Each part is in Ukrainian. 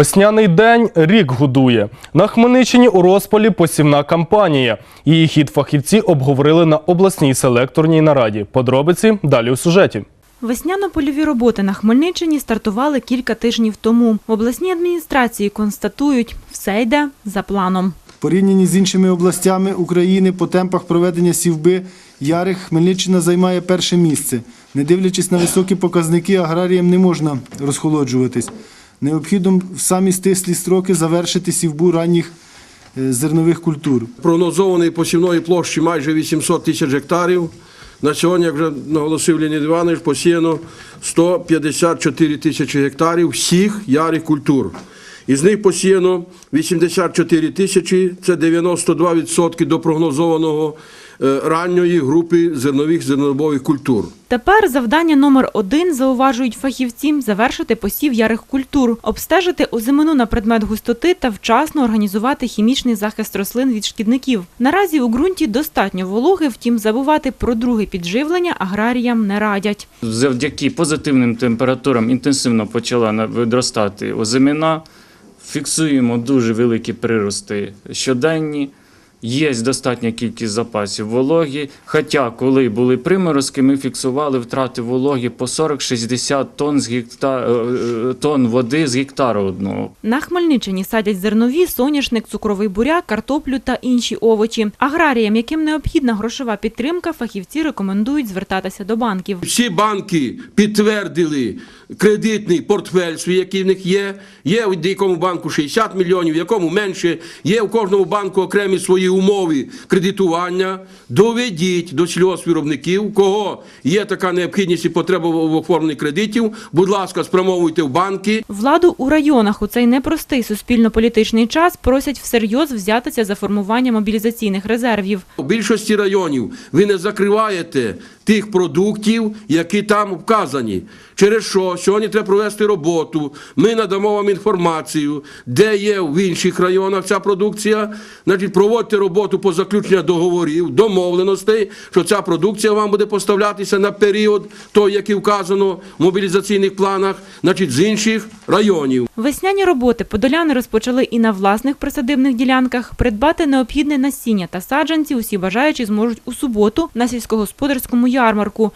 Весняний день рік годує. На Хмельниччині у розпалі посівна кампанія. Її хід фахівці обговорили на обласній селекторній нараді. Подробиці далі у сюжеті. Весняно-польові роботи на Хмельниччині стартували кілька тижнів тому. В обласній адміністрації констатують, все йде за планом. Порівняні з іншими областями України по темпах проведення сівби ярих Хмельниччина займає перше місце. Не дивлячись на високі показники, аграріям не можна розхолоджуватись. Необхідно в самі стислі строки завершити сівбу ранніх е, зернових культур. прогнозованої посівної площі майже 800 тисяч гектарів. На сьогодні, як вже наголосив Леонід Іванович, посіяно 154 тисячі гектарів всіх ярих культур. Із них посіяно 84 тисячі, це 92% до прогнозованого е, ранньої групи зернових зернобових культур. Тепер завдання номер один, зауважують фахівці, завершити посів ярих культур, обстежити озимину на предмет густоти та вчасно організувати хімічний захист рослин від шкідників. Наразі у ґрунті достатньо вологи, втім забувати про друге підживлення аграріям не радять. завдяки позитивним температурам інтенсивно почала відростати озимина. Фіксуємо дуже великі прирости щоденні. Є достатня кількість запасів вологі. Хоча, коли були приморозки, ми фіксували втрати вологі по 40-60 тонн, з гекта... е, е, тонн води з гектара одного. На Хмельниччині садять зернові, соняшник, цукровий буряк, картоплю та інші овочі. Аграріям, яким необхідна грошова підтримка, фахівці рекомендують звертатися до банків. Всі банки підтвердили кредитний портфель свій, який в них є. Є в якому банку 60 мільйонів, в якому менше. Є в кожному банку окремі свої умови кредитування. Доведіть до сільгоспвиробників, у кого є така необхідність і потреба в оформленні кредитів. Будь ласка, спрямовуйте в банки. Владу у районах у цей непростий суспільно-політичний час просять всерйоз взятися за формування мобілізаційних резервів. У більшості районів ви не закриваєте тих продуктів, які там вказані. Через що сьогодні треба провести роботу. Ми надамо вам інформацію, де є в інших районах ця продукція. Значить, проводьте роботу по заключенню договорів, домовленостей, що ця продукція вам буде поставлятися на період, той, який вказано в мобілізаційних планах, значить, з інших районів. Весняні роботи подоляни розпочали і на власних присадибних ділянках. Придбати необхідне насіння та саджанці усі бажаючі зможуть у суботу на сільськогосподарському ярмарку.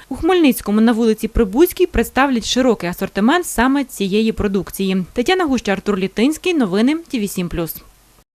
У Хмельницькому на вулиці Прибузькій представлять широкий асортимент саме цієї продукції. Тетяна Гуща, Артур Літинський. Новини ТІВІ 7+.